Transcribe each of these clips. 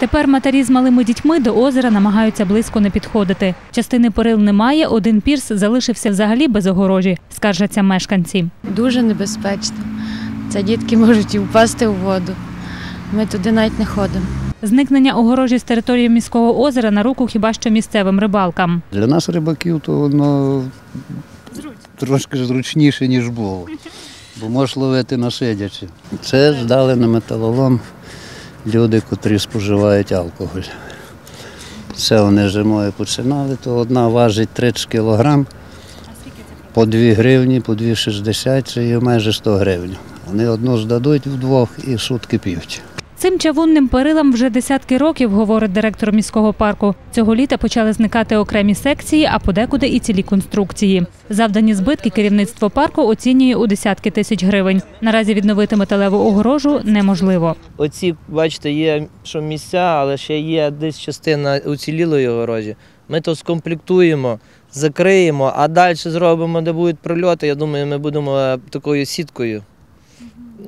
Тепер матері з малими дітьми до озера намагаються близько не підходити. Частини перил немає, один пірс залишився взагалі без огорожі, скаржаться мешканці. Дуже небезпечно. Це дітки можуть і впасти у воду. Ми туди навіть не ходимо. Зникнення огорожі з території міського озера на руку хіба що місцевим рибалкам. Для нас рибаків то воно трошки зручніше, ніж було. Бо можеш ловити на сидячи. Це здали на металолом люди, котрі споживають алкоголь. Це вони зимою починали, то одна важить 30 кілограм, по 2 гривні, по 2,60, це є майже 100 гривень. Вони одну здадуть вдвох і сутки п'ють. Цим чавунним перилам вже десятки років, говорить директор міського парку. Цього літа почали зникати окремі секції, а подекуди і цілі конструкції. Завдані збитки керівництво парку оцінює у десятки тисяч гривень. Наразі відновити металеву огорожу неможливо. Оці, бачите, є що місця, але ще є десь частина уцілілої огорожі. Ми то скомплектуємо, закриємо, а далі зробимо, де будуть прильоти. Я думаю, ми будемо е, такою сіткою,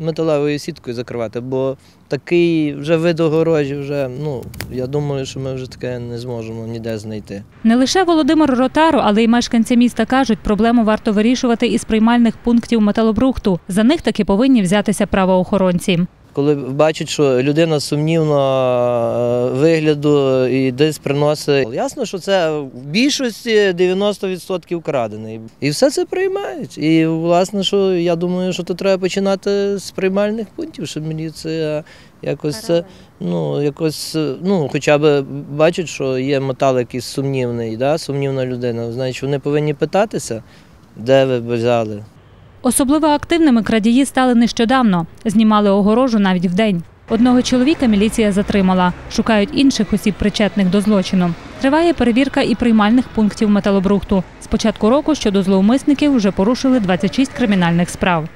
металевою сіткою закривати, бо такий вже вид огорожі, вже, ну, я думаю, що ми вже таке не зможемо ніде знайти. Не лише Володимир Ротару, але й мешканці міста кажуть, проблему варто вирішувати із приймальних пунктів металобрухту. За них таки повинні взятися правоохоронці. Коли бачать, що людина сумнівного е, вигляду і десь приносить, ясно, що це в більшості 90% крадений. І все це приймають. І власне, що я думаю, що тут треба починати з приймальних пунктів, щоб міліція якось це, ну, якось, ну, хоча б бачать, що є метал якийсь сумнівний, да? сумнівна людина. Значить, вони повинні питатися, де ви взяли. Особливо активними крадії стали нещодавно. Знімали огорожу навіть вдень. Одного чоловіка міліція затримала. Шукають інших осіб, причетних до злочину. Триває перевірка і приймальних пунктів металобрухту. З початку року щодо зловмисників вже порушили 26 кримінальних справ.